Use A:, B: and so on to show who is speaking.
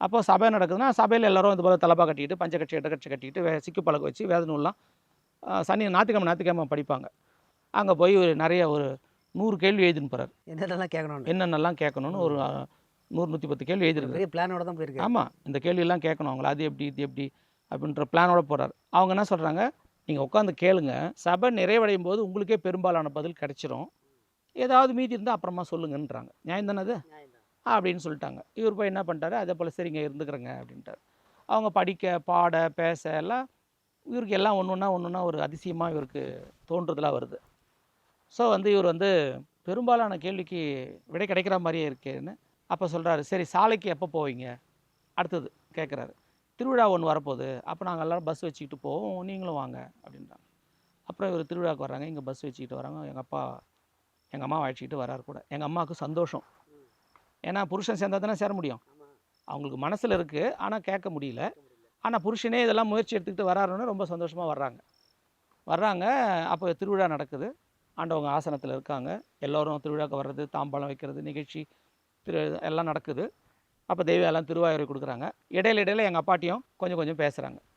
A: அப்போ சபை நடக்குதுன்னா சபையில் எல்லாரும் இது போல் தலப்பா கட்டிட்டு பஞ்சகட்சி இடக்கட்சி கட்டிட்டு வே சிக்கு பழக வச்சு வேத நூல்லாம் சனி ஞாயிற்றுக்கிழமை ஞாயிற்றுக்கிழமை படிப்பாங்க. அங்கே போய் ஒரு நிறைய ஒரு நூறு கேள்வி எழுதின்னு போகிறார்
B: என்னென்னலாம் கேட்கணும்
A: என்னென்னலாம் கேட்கணும்னு ஒரு நூறு நூற்றி பத்து கேள்வி எழுதிருக்கு
B: பிளானோட தான் போயிருக்காரு.
A: ஆமாம் இந்த கேள்வியெல்லாம் கேட்கணும் அவங்கள அது எப்படி இது எப்படி அப்படின்ற பிளானோட போகிறார் அவங்க என்ன சொல்கிறாங்க நீங்கள் உட்காந்து கேளுங்க சபை நிறைவடையும் போது உங்களுக்கே பெரும்பாலான பதில் கிடைச்சிரும். ஏதாவது மீதி இருந்தால் அப்புறமா சொல்லுங்கன்றாங்க. நியாயம் தானே அது? அப்படின்னு சொல்லிட்டாங்க. இவர் போய் என்ன பண்ணிட்டாரு? அதே போல் சரிங்க இருந்துக்கிறேங்க அப்படின்ட்டார். அவங்க படிக்க பாட பேச எல்லாம் இவருக்கு எல்லாம் ஒன்று ஒன்றா ஒன்று ஒன்றா ஒரு அதிசயமாக இவருக்கு தோன்றுறதுலாம் வருது. ஸோ வந்து இவர் வந்து பெரும்பாலான கேள்விக்கு விடை கிடைக்கிற மாதிரியே இருக்கேன்னு அப்போ சொல்கிறாரு சரி சாலைக்கு எப்போ போவீங்க? அடுத்தது கேட்குறாரு திருவிழா ஒன்று வரப்போகுது. அப்போ நாங்கள் எல்லோரும் பஸ் வச்சுக்கிட்டு போவோம். நீங்களும் வாங்க அப்படின்றாங்க. அப்புறம் இவர் திருவிழாவுக்கு வராங்க இங்கே பஸ் வச்சுக்கிட்டு வராங்க. எங்கள் அப்பா எங்கள் அம்மா அழைச்சிக்கிட்டு வராரு கூட. எங்கள் அம்மாவுக்கு சந்தோஷம். ஏன்னா புருஷன் சேர்ந்தா தானே சேர முடியும். அவங்களுக்கு மனசில் இருக்குது ஆனால் கேட்க முடியல. ஆனால் புருஷனே இதெல்லாம் முயற்சி எடுத்துக்கிட்டு வராருன்னு ரொம்ப சந்தோஷமாக வர்றாங்க. வர்றாங்க. அப்போ திருவிழா நடக்குது. ஆண்டவங்க ஆசனத்தில் இருக்காங்க. எல்லோரும் திருவிழாவுக்கு வர்றது தாம்பாளம் வைக்கிறது நிகழ்ச்சி திரு எல்லாம் நடக்குது. அப்போ தெய்வம் எல்லாம் திருவாயூரை கொடுக்குறாங்க. இடையில இடையில எங்கள் அப்பாட்டியும் கொஞ்சம் கொஞ்சம் பேசுகிறாங்க